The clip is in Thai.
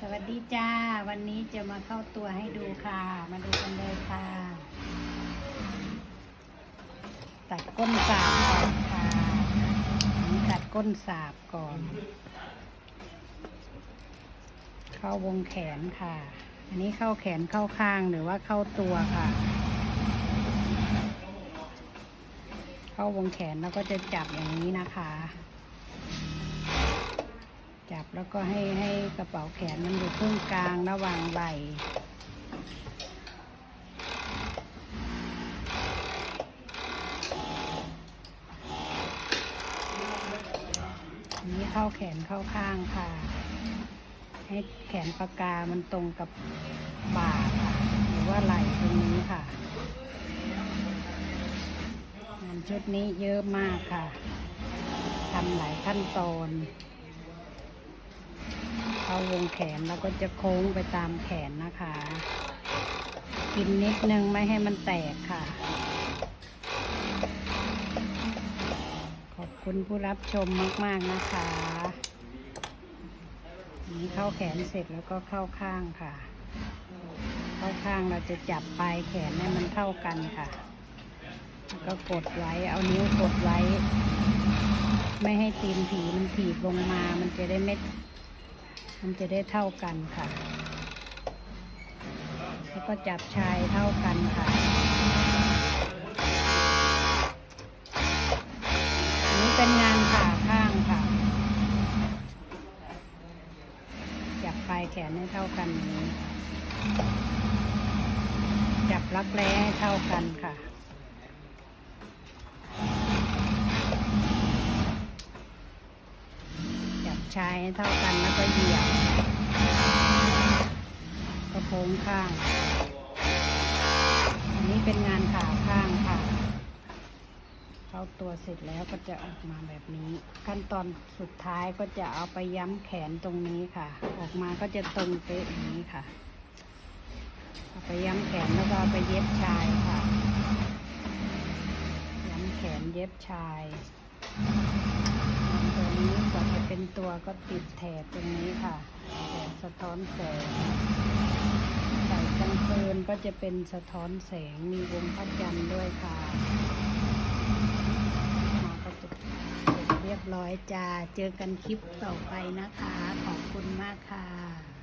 สวัสดีจ้า วันนี้จะมาเข้าตัวให้ดูค่ะ มาดูกันเลยค่ะ ตัดก้นสาบก่อนค่ะนี่ตัดก้นสาบก่อน เข้าวงแขนค่ะ อันนี้เข้าแขนเข้าข้างหรือว่าเข้าตัวค่ะ เข้าวงแขนแล้วก็จะจับอย่างนี้นะคะ จับแล้วก็ให้ให้กระเป๋าแขนมันอยู่ครึ่งกลางระหว่างไหล่นนี้เข้าแขนเข้าข้างค่ะ ให้แขนปากกามันตรงกับบ่าค่ะ หรือว่าไหล่ตรงนี้ค่ะงานชุดนี้เยอะมากค่ะทำหลายขั้นตอน เข้าวงแขนแล้วก็จะโค้งไปตามแขนนะคะ กินนิดนึงไม่ให้มันแตกค่ะ ขอบคุณผู้รับชมมากๆนะคะนนี้เข้าแขนเสร็จแล้วก็เข้าข้างค่ะ เข้าข้างเราจะจับปลายแขนให้มันเท่ากันค่ะแล้วก็กดไว้เอานิ้วกดไว้ ไม่ให้ตีนผีมันถีบลงมา มันจะได้ไม่ มันจะได้เท่ากันค่ะ แล้วก็จับชายเท่ากันค่ะนนี้เป็นงานผ่าข้างค่ะ จับปลายแขนให้เท่ากันนี้ จับรักแร้ให้เท่ากันค่ะ จับ ชายให้เท่ากันแล้วก็เหยียบกระโปรงข้าง อันนี้เป็นงานขาข้างค่ะ เข้าตัวเสร็จแล้วก็จะออกมาแบบนี้ ขั้นตอนสุดท้ายก็จะเอาไปย้ำแขนตรงนี้ค่ะ ออกมาก็จะตรงเป๊ะอย่างนี้ค่ะ เอาไปย้ำแขนแล้วก็ไปเย็บชายค่ะ ย้ำแขนเย็บชาย ตัวนี้กว่าจะเป็น ตัวก็ติดแถบตรงนี้ค่ะแถบสะท้อนแสงใส่กลางคืนก็จะเป็นสะท้อนแสงมีวงพระจันทร์ด้วยค่ะมาก็จะสร็จเรียบร้อยจ้า เจอกันคลิปต่อไปนะคะ ขอบคุณมากค่ะ